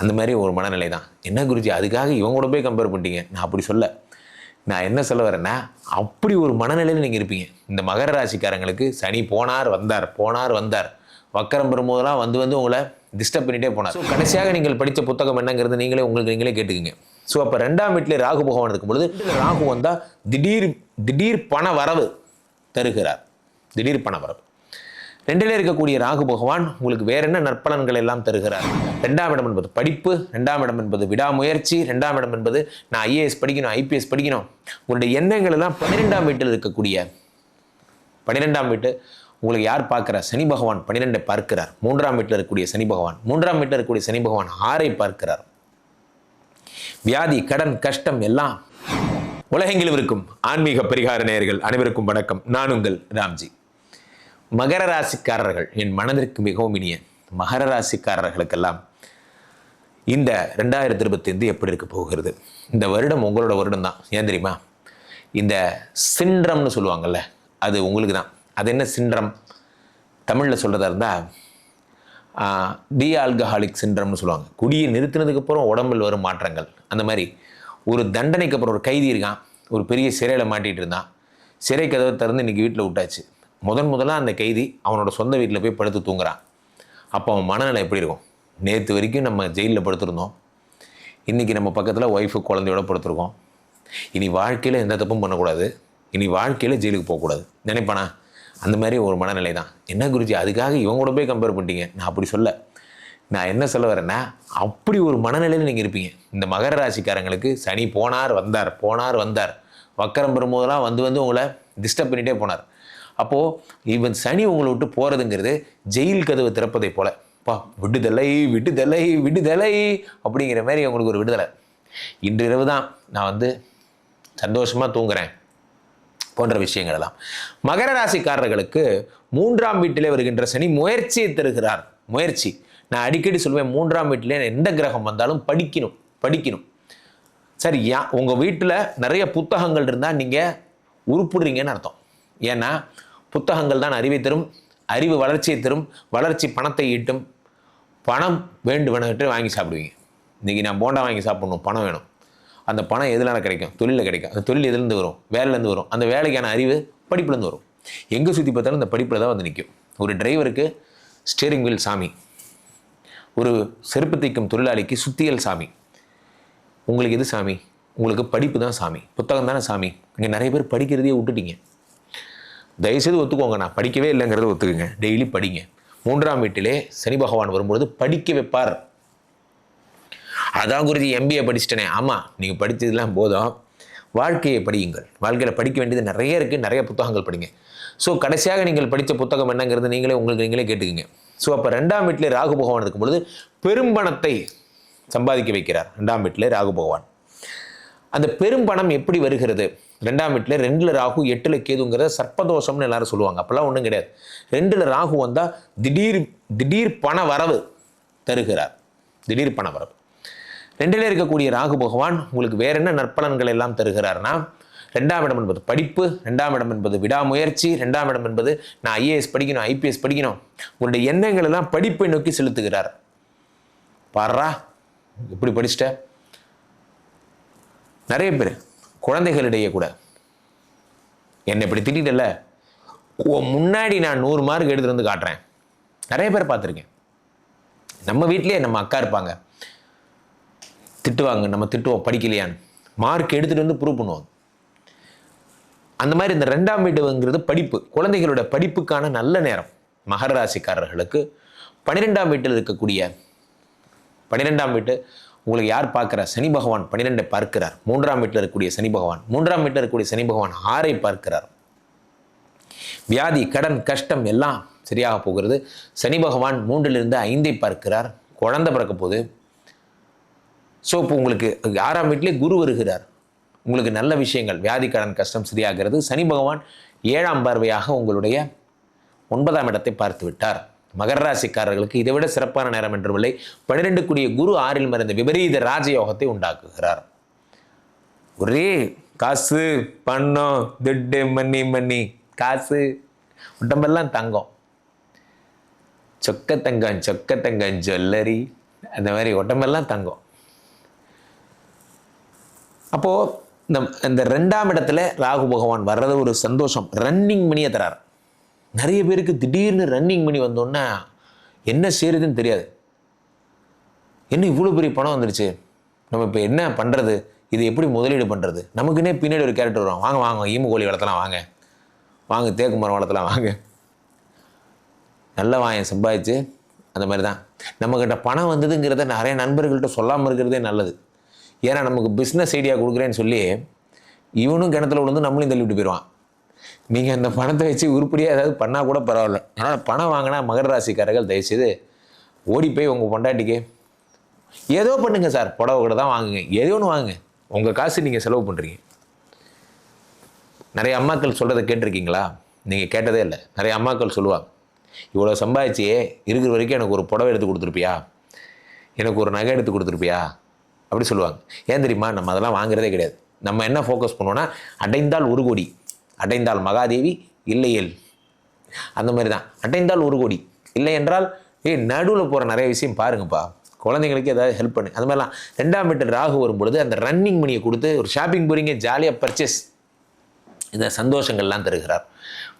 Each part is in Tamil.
அந்த மாதிரி ஒரு மனநிலை தான் என்ன குருஜி அதுக்காக இவங்க கூட போய் கம்பேர் பண்ணிட்டீங்க? நான் அப்படி சொல்ல. நான் என்ன சொல்ல வரேன்னா அப்படி ஒரு மனநிலையில் நீங்கள் இருப்பீங்க. இந்த மகர ராசிக்காரங்களுக்கு சனி போனார் வந்தார் போனார் வந்தார். வக்கரம் பெறும்போதெல்லாம் வந்து வந்து உங்களை டிஸ்டர்ப் பண்ணிகிட்டே போனார். ஸோ கடைசியாக நீங்கள் படித்த புத்தகம் என்னங்கிறது நீங்களே உங்களுக்கு நீங்களே கேட்டுக்குங்க. ஸோ அப்போ ரெண்டாம் வீட்டிலே ராகு பகவான் இருக்கும் பொழுது ராகு வந்தால் திடீர் திடீர் பண வரவு தருகிறார். திடீர் பண வரவு. ரெண்டிலே இருக்கக்கூடிய ராகு பகவான் உங்களுக்கு வேற என்ன நற்பலன்கள் எல்லாம் தருகிறார்? ரெண்டாம் இடம் என்பது படிப்பு ரெண்டாம் இடம் என்பது விடாமுயற்சி ரெண்டாம் இடம் என்பது நான் ஐஏஎஸ் படிக்கணும் ஐபிஎஸ் படிக்கணும். உங்களுடைய எண்ணங்கள் எல்லாம் பன்னிரெண்டாம் வீட்டில் இருக்கக்கூடிய பன்னிரெண்டாம் வீட்டு உங்களுக்கு யார் பார்க்கிறார்? சனி பகவான் பன்னிரெண்டை பார்க்கிறார். மூன்றாம் வீட்டில் இருக்கக்கூடிய சனி பகவான் மூன்றாம் வீட்டில் இருக்கக்கூடிய சனி பகவான் ஆறை பார்க்கிறார். வியாதி கடன் கஷ்டம் எல்லாம் உலகெங்கிலும் இருக்கும். ஆன்மீக பரிகார நேயர்கள் அனைவருக்கும் வணக்கம். நான் உங்கள் ராம்ஜி. மகர ராசிக்காரர்கள் என் மனதிற்கு மிகவும் இனிய மகர ராசிக்காரர்களுக்கெல்லாம் இந்த ரெண்டாயிரத்தி இருபத்தைந்து எப்படி இருக்க போகிறது? இந்த வருடம் உங்களோட வருடம் தான். ஏன் தெரியுமா? இந்த சிண்ட்ரம்னு சொல்லுவாங்கல்ல அது உங்களுக்கு தான். அது என்ன சிண்ட்ரம் தமிழில் சொல்கிறதா இருந்தால் டி ஆல்கஹாலிக் சிண்ட்ரம்னு சொல்லுவாங்க. குடியை நிறுத்தினதுக்கப்புறம் உடம்பில் வரும் மாற்றங்கள். அந்த மாதிரி ஒரு தண்டனைக்கு அப்புறம் ஒரு கைதி இருக்கான். ஒரு பெரிய சிறையில் மாட்டிகிட்டு இருந்தான். சிறை கதவை திறந்து இன்றைக்கி வீட்டில் விட்டாச்சு. முதன் முதலாக அந்த கைதி அவனோட சொந்த வீட்டில் போய் படுத்து தூங்குறான். அப்போ அவன் மனநிலை எப்படி இருக்கும்? நேற்று வரைக்கும் நம்ம ஜெயிலில் படுத்திருந்தோம். இன்றைக்கி நம்ம பக்கத்தில் ஒய்ஃபு குழந்தையோட படுத்திருக்கோம். இனி வாழ்க்கையில் எந்த தப்பும் பண்ணக்கூடாது. இனி வாழ்க்கையில் ஜெயிலுக்கு போகக்கூடாது. நினைப்பானா? அந்த மாதிரி ஒரு மனநிலை தான் என்ன குருஜி அதுக்காக இவங்க கூட போய் கம்பேர் பண்ணிட்டீங்க? நான் அப்படி சொல்ல. நான் என்ன சொல்ல வரேன்னா அப்படி ஒரு மனநிலையில் நீங்கள் இருப்பீங்க. இந்த மகர ராசிக்காரங்களுக்கு சனி போனார் வந்தார் போனார் வந்தார். வக்கரம் பெறும்போதெல்லாம் வந்து வந்து உங்களை டிஸ்டர்ப் பண்ணிகிட்டே போனார். அப்போது இவன் சனி உங்களை விட்டு போகிறதுங்கிறது ஜெயில் கதவை திறப்பதை போல. பா விடுதலை விடுதலை விடுதலை அப்படிங்கிற மாதிரி உங்களுக்கு ஒரு விடுதலை. இன்று இரவு தான் நான் வந்து சந்தோஷமாக தூங்குறேன் போன்ற விஷயங்கள் எல்லாம் மகர ராசிக்காரர்களுக்கு மூன்றாம் வீட்டிலே வருகின்ற சனி முயற்சியை தருகிறார். முயற்சி. நான் அடிக்கடி சொல்வேன் மூன்றாம் வீட்டிலே எந்த கிரகம் வந்தாலும் படிக்கணும் படிக்கணும். சரி உங்கள் வீட்டில் நிறைய புத்தகங்கள் இருந்தால் நீங்கள் உருப்பிடுறீங்கன்னு அர்த்தம். ஏன்னா புத்தகங்கள் தான் அறிவை தரும் அறிவு வளர்ச்சியை தரும் வளர்ச்சி பணத்தை ஈட்டும். பணம் வேண்டுமெனட்டு வாங்கி சாப்பிடுவீங்க. இன்றைக்கி நான் போண்டா வாங்கி சாப்பிடணும் பணம் வேணும். அந்த பணம் எதுனால கிடைக்கும்? தொழிலில் கிடைக்கும். அந்த தொழில் எதுலேருந்து வரும்? வேலையிலேருந்து வரும். அந்த வேலைக்கான அறிவு படிப்புலேருந்து வரும். எங்கே சுற்றி பார்த்தாலும் இந்த படிப்பில் தான் வந்து நிற்கும் ஒரு டிரைவருக்கு ஸ்டீரிங் வீல் சாமி. ஒரு செருப்பு தைக்கும் தொழிலாளிக்கு சுத்தியல் சாமி. உங்களுக்கு எது சாமி? உங்களுக்கு படிப்பு தான் சாமி. புத்தகம் தானே சாமி? இங்கே நிறைய பேர் படிக்கிறதையே விட்டுட்டீங்க. தயவுசெய்து ஒத்துக்கோங்க. நான் படிக்கவே இல்லைங்கிறத ஒத்துக்குங்க. டெய்லி படிங்க. மூன்றாம் வீட்டிலே சனி பகவான் வரும்பொழுது படிக்க வைப்பார். அதான் குருஜி எம்பிஏ படிச்சிட்டனே. ஆமாம் நீங்கள் படித்ததெல்லாம் போதும். வாழ்க்கையை படியுங்கள். வாழ்க்கையில் படிக்க வேண்டியது நிறைய இருக்குது நிறைய புத்தகங்கள் படிங்க. ஸோ கடைசியாக நீங்கள் படித்த புத்தகம் என்னங்கிறது நீங்களே உங்களுக்கு நீங்களே கேட்டுக்குங்க. ஸோ அப்போ ரெண்டாம் வீட்டிலே ராகு பகவான் இருக்கும் பொழுது பெரும்பணத்தை சம்பாதிக்க வைக்கிறார். ரெண்டாம் வீட்டிலே ராகு பகவான். அந்த பெரும்பணம் எப்படி வருகிறது? ரெண்டாம் வீட்டில் ரெண்டில் ராகு எட்டில் கேதுங்கிறத சர்ப்பதோஷம்னு எல்லாரும் சொல்லுவாங்க. அப்போல்லாம் ஒன்றும் கிடையாது. ரெண்டில் ராகு வந்தால் திடீர் திடீர் பண வரவு தருகிறார். திடீர் பண வரவு. ரெண்டில் இருக்கக்கூடிய ராகு பகவான் உங்களுக்கு வேற என்ன நற்பலன்கள் எல்லாம் தருகிறார்னா ரெண்டாம் இடம் என்பது படிப்பு ரெண்டாம் இடம் என்பது விடாமுயற்சி ரெண்டாம் இடம் என்பது நான் ஐஏஎஸ் படிக்கணும் ஐபிஎஸ் படிக்கணும். உங்களுடைய எண்ணங்கள் எல்லாம் படிப்பை நோக்கி செலுத்துகிறார். பாடுறா இப்படி படிச்சிட்ட. நிறைய பேர் குழந்தைகளிடையே கூட. என்னை இப்படி திட்டிட்டல முன்னாடி நான் நூறு மார்க் எடுத்துட்டு வந்து காட்டுறேன். நிறைய பேர் பார்த்துருக்கேன். நம்ம வீட்டிலேயே நம்ம அக்கா இருப்பாங்க. திட்டுவாங்க நம்ம திட்டுவோம் படிக்கலையான்னு. மார்க் எடுத்துகிட்டு வந்து ப்ரூவ் பண்ணுவோம் அந்த மாதிரி இந்த ரெண்டாம் வீடுங்கிறது படிப்பு. குழந்தைகளோட படிப்புக்கான நல்ல நேரம். மகர ராசிக்காரர்களுக்கு பன்னிரெண்டாம் வீட்டில் இருக்கக்கூடிய பன்னிரெண்டாம் வீட்டு உங்களுக்கு யார் பார்க்குறா? சனி பகவான் பன்னிரெண்டை பார்க்கிறார். மூன்றாம் வீட்டில் இருக்கக்கூடிய சனி பகவான். மூன்றாம் வீட்டில் இருக்கக்கூடிய சனி பகவான் ஆறை பார்க்கிறார். வியாதி கடன் கஷ்டம் எல்லாம் சரியாக போகிறது. சனி பகவான் மூன்றிலிருந்து ஐந்தை பார்க்கிறார். குழந்தை பிறக்க போகுது. ஸோ இப்போ உங்களுக்கு ஆறாம் வீட்டிலே குரு வருகிறார். உங்களுக்கு நல்ல விஷயங்கள் வியாதி கடன் கஷ்டம் சரியாகிறது. சனி பகவான் ஏழாம் பார்வையாக உங்களுடைய ஒன்பதாம் இடத்தை பார்த்து விட்டார். மகர ராசிக்காரர்களுக்கு இதை விட சிறப்பான நேரம் என்றுமில்லை பன்னிரெண்டு கூடிய குரு ஆறில் மறைந்த விபரீத ராஜயோகத்தை உண்டாக்குகிறார். ஒரே காசு பணம் துட்டு மணி மணி காசு உடம்பெல்லாம் தங்கம். சொக்க தங்கம் சொக்க தங்கம் ஜுவல்லரி அந்த மாதிரி உடம்பெல்லாம் தங்கம். அப்போது இந்த இந்த ரெண்டாம் இடத்துல ராகு பகவான் வர்றது ஒரு சந்தோஷம். ரன்னிங் மணியை தரார். நிறைய பேருக்கு திடீர்னு ரன்னிங் பண்ணி வந்தோடனே என்ன செய்கிறதுன்னு தெரியாது. என்ன இவ்வளோ பெரிய பணம் வந்துருச்சு? நம்ம இப்போ என்ன பண்ணுறது இது எப்படி முதலீடு பண்ணுறது நமக்குன்னே பின்னாடி ஒரு கேரக்டர் வரும். வாங்க வாங்க ஈமு கோழி வளர்த்தலாம் வாங்க. வாங்க தேக்கு மரம் வளர்த்தலாம் வாங்க. நல்ல வாங்க சம்பாதிச்சு அந்த மாதிரி தான். நம்மக்கிட்ட பணம் வந்ததுங்கிறத நிறைய நண்பர்கள்ட்ட சொல்லாமல் இருக்கிறதே நல்லது. ஏன்னா நமக்கு பிஸ்னஸ் ஐடியா கொடுக்குறேன்னு சொல்லி இவனும் கிணத்துல விழுந்து நம்மளையும் தள்ளிவிட்டு போயிடுவான் நீங்கள் அந்த பணத்தை வச்சு உருப்படியாக ஏதாவது பண்ணால் கூட பரவாயில்ல. அதனால் பணம் வாங்கினா மகர ராசிக்காரர்கள் தயவுசெய்து ஓடி போய் உங்கள் பொண்டாட்டிக்கு ஏதோ பண்ணுங்கள் சார் புடவை கூட தான் வாங்குங்க. ஏதோ ஒன்று வாங்குங்க. உங்கள் காசு நீங்கள் செலவு பண்ணுறீங்க நிறைய அம்மாக்கள் சொல்கிறத கேட்டிருக்கீங்களா? நீங்கள் கேட்டதே இல்லை. நிறைய அம்மாக்கள் சொல்லுவாங்க இவ்வளோ சம்பாதிச்சியே இருக்கிற வரைக்கும் எனக்கு ஒரு புடவை எடுத்து கொடுத்துருப்பியா? எனக்கு ஒரு நகை எடுத்து கொடுத்துருப்பியா? அப்படி சொல்லுவாங்க. ஏன் தெரியுமா? நம்ம அதெல்லாம் வாங்குறதே கிடையாது. நம்ம என்ன ஃபோக்கஸ் பண்ணுவோன்னா அடைந்தால் ஒரு கோடி. அடைந்தால் மகாதேவி இல்லையேல். அந்த மாதிரி தான் அடைந்தால் ஒரு கோடி. இல்லை என்றால் ஏய் நடுவில் போகிற நிறைய விஷயம் பாருங்கப்பா. குழந்தைங்களுக்கு ஏதாவது ஹெல்ப் பண்ணு. அந்த மாதிரிலாம். ரெண்டாம் மீட்டர் ராகு வரும்பொழுது அந்த ரன்னிங் மணியை கொடுத்து ஒரு ஷாப்பிங் போகிறீங்க ஜாலியாக பர்ச்சேஸ் இந்த சந்தோஷங்கள்லாம் தருகிறார்.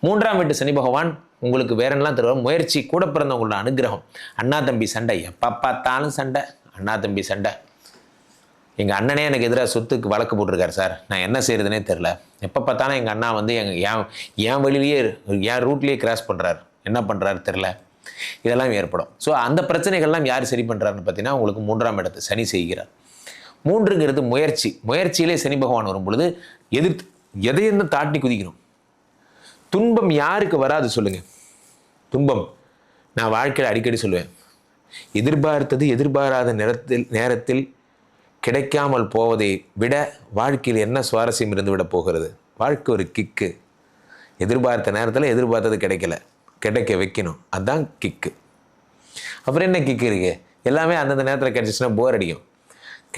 மூன்றாம் வீட்டு சனி பகவான் உங்களுக்கு வேற என்னலாம் தருவார்? முயற்சி கூட பிறந்தவங்களோட அனுகிரகம். அண்ணா தம்பி சண்டை. எப்போ பார்த்தாலும் சண்டை அண்ணா தம்பி சண்டை. எங்கள் அண்ணனே எனக்கு எதிராக சொத்துக்கு வழக்கு போட்டிருக்காரு சார். நான் என்ன செய்கிறதுனே தெரில எப்போ பார்த்தாலும் எங்கள் அண்ணா வந்து எங்கள் என் என் வழியிலேயே என் ரூட்லேயே கிராஸ் பண்ணுறாரு என்ன பண்ணுறாரு தெரில இதெல்லாம் ஏற்படும். ஸோ அந்த பிரச்சனைகள்லாம் யார் சரி பண்ணுறாருன்னு பார்த்தீங்கன்னா உங்களுக்கு மூன்றாம் இடத்து சனி செய்கிறார். மூன்றுங்கிறது முயற்சி. முயற்சியிலே சனி பகவான் வரும்பொழுது எதிர்த்து எதையும் தாட்டி குதிக்கணும். துன்பம் யாருக்கு வராது சொல்லுங்கள் துன்பம். நான் வாழ்க்கையில் அடிக்கடி சொல்லுவேன். எதிர்பார்த்தது எதிர்பாராத நேரத்தில் நேரத்தில் கிடைக்காமல் போவதை விட வாழ்க்கையில் என்ன சுவாரஸ்யம் இருந்து விட போகிறது? வாழ்க்கை ஒரு கிக்கு. எதிர்பார்த்த நேரத்தில் எதிர்பார்த்தது கிடைக்கல. கிடைக்க வைக்கணும். அதுதான் கிக்கு. அப்புறம் என்ன கிக்கு இருக்கு? எல்லாமே அந்தந்த நேரத்தில் கிடைச்சிச்சுன்னா போர் அடிக்கும்.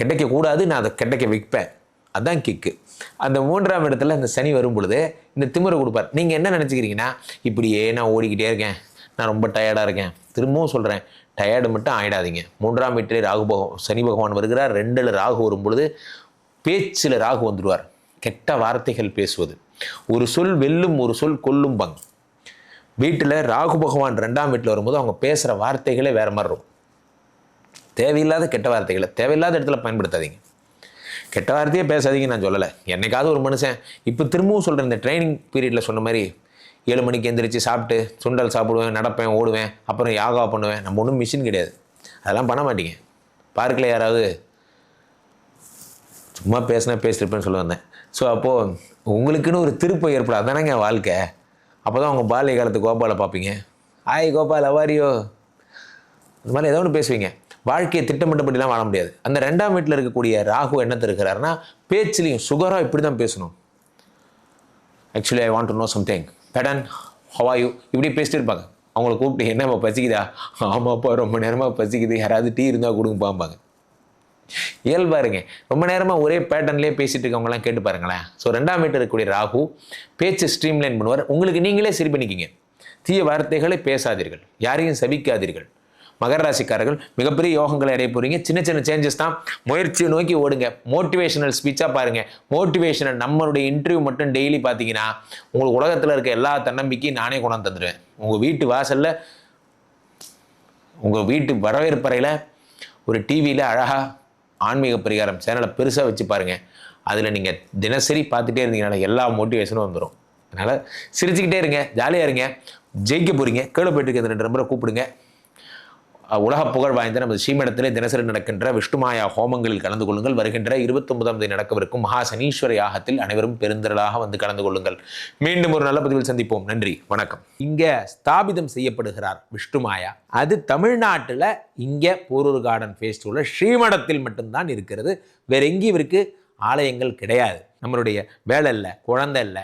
கிடைக்கக்கூடாது நான் அதை கிடைக்க வைப்பேன். அதுதான் கிக்கு. அந்த மூன்றாம் இடத்துல அந்த சனி வரும் பொழுது இந்த திமிரை கொடுப்பார். நீங்கள் என்ன நினச்சிக்கிறீங்கன்னா இப்படியே நான் ஓடிக்கிட்டே இருக்கேன். நான் ரொம்ப டயர்டாக இருக்கேன். திரும்பவும் சொல்கிறேன் டயர்டு மட்டும் ஆயிடாதீங்க. மூன்றாம் வீட்டிலே ராகு பகவான் சனி பகவான் வருகிறார். ரெண்டில் ராகு வரும் பொழுது பேச்சில் ராகு வந்துடுவார். கெட்ட வார்த்தைகள் பேசுவது. ஒரு சொல் வெல்லும் ஒரு சொல் கொல்லும் பங் வீட்டில் ராகு பகவான் ரெண்டாம் வீட்டில் வரும்போது அவங்க பேசுகிற வார்த்தைகளே வேறு மாதிரி இருக்கும். தேவையில்லாத கெட்ட வார்த்தைகளை தேவையில்லாத இடத்துல பயன்படுத்தாதீங்க. கெட்ட வார்த்தையே பேசாதீங்க நான் சொல்லலை. என்னைக்காவது ஒரு மனுஷன் இப்போ திரும்பவும் சொல்கிறேன் இந்த ட்ரைனிங் பீரியடில் சொன்ன மாதிரி ஏழு மணிக்கு எந்திரிச்சு சாப்பிட்டு சுண்டல் சாப்பிடுவேன் நடப்பேன் ஓடுவேன் அப்புறம் யாகா பண்ணுவேன். நம்ம ஒன்றும் மிஷின் கிடையாது. அதெல்லாம் பண்ண மாட்டீங்க. பார்க்கில் யாராவது? சும்மா பேசினா பேசிருப்பேன்னு சொல்ல வந்தேன். ஸோ அப்போது உங்களுக்குன்னு ஒரு திருப்பம் ஏற்படும். அதானங்க வாழ்க்கை. அப்போ தான் உங்கள் பால்ய காலத்து கோபாலை பார்ப்பீங்க. ஆய் கோபால் அவாரியோ இந்த மாதிரி ஏதோ ஒன்று பேசுவீங்க. வாழ்க்கையை திட்டமிட்டபடிலாம் வாழ முடியாது. அந்த ரெண்டாம் வீட்டில் இருக்கக்கூடிய ராகு என்ன இருக்கிறாருன்னா பேச்சுலையும் சுகராக இப்படி தான் பேசணும். Actually I want to know something Baden how are you இப்படி பேசிட்டு இருப்பாங்க. அவங்கள கூப்பிட்டு என்னம்மா பசிக்குதா? ஆமாப்பா ரொம்ப நேரமாக பசிக்குது. யாராவது டீ இருந்தால் கொடுங்கப்பாம்பாங்க. இயல்பாருங்க ரொம்ப நேரமாக ஒரே பேட்டர்ன்லேயே பேசிட்டு இருக்கவங்கலாம் கேட்டு பாருங்களேன். ஸோ ரெண்டாம் வீட்டில் இருக்கக்கூடிய ராகு பேச்சு ஸ்ட்ரீம்லைன் பண்ணுவார். உங்களுக்கு நீங்களே சரி பண்ணிக்கிங்க. தீய வார்த்தைகளை பேசாதீர்கள். யாரையும் சபிக்காதீர்கள். மகர ராசிக்காரர்கள் மிகப்பெரிய யோகங்களை அடைய போறீங்க. சின்ன சின்ன சேஞ்சஸ் தான். முயற்சியை நோக்கி ஓடுங்க. மோட்டிவேஷனல் ஸ்பீச்சாக பாருங்க. மோட்டிவேஷனல் நம்மளுடைய இன்டர்வியூ மட்டும் டெய்லி பார்த்தீங்கன்னா உங்களுக்கு உலகத்தில் இருக்க எல்லா தன்னம்பிக்கையும் நானே கொண்டாந்து தந்துடுவேன் உங்கள் வீட்டு வாசலில் உங்கள் வீட்டு வரவேற்பறையில் ஒரு டிவியில் அழகாக ஆன்மீக பரிகாரம் சேனலை பெருசாக வச்சு பாருங்கள் அதில் நீங்கள் தினசரி பார்த்துட்டே இருந்தீங்கனால எல்லா மோட்டிவேஷனும் வந்துடும் அதனால் சிரிச்சுக்கிட்டே இருங்க. ஜாலியாக இருங்க. ஜெயிக்க போகிறீங்க கீழே போயிட்டு இருக்க ரெண்டு நம்பரை கூப்பிடுங்க. உலக புகழ் வாய்ந்த நமது ஸ்ரீமடத்திலே தினசரி நடக்கின்ற விஷ்ணுமாயா ஹோமங்களில் கலந்து கொள்ளுங்கள். வருகின்ற இருபத்தொன்பதாம் தேதி நடக்கவிருக்கும் மகா சனீஸ்வர யாகத்தில் அனைவரும் பெருந்திரளாக வந்து கலந்து கொள்ளுங்கள். மீண்டும் ஒரு நல்ல பதிவில் சந்திப்போம். நன்றி வணக்கம். இங்கே ஸ்தாபிதம் செய்யப்படுகிறார் விஷ்ணுமாயா அது தமிழ்நாட்டில் இங்கே போரூர் கார்டன் ஃபேஸ்டிவலில் ஸ்ரீமடத்தில் மட்டும்தான் இருக்கிறது. வேற எங்கேயும் இவருக்கு ஆலயங்கள் கிடையாது. நம்மளுடைய வேலை இல்லை குழந்தை இல்லை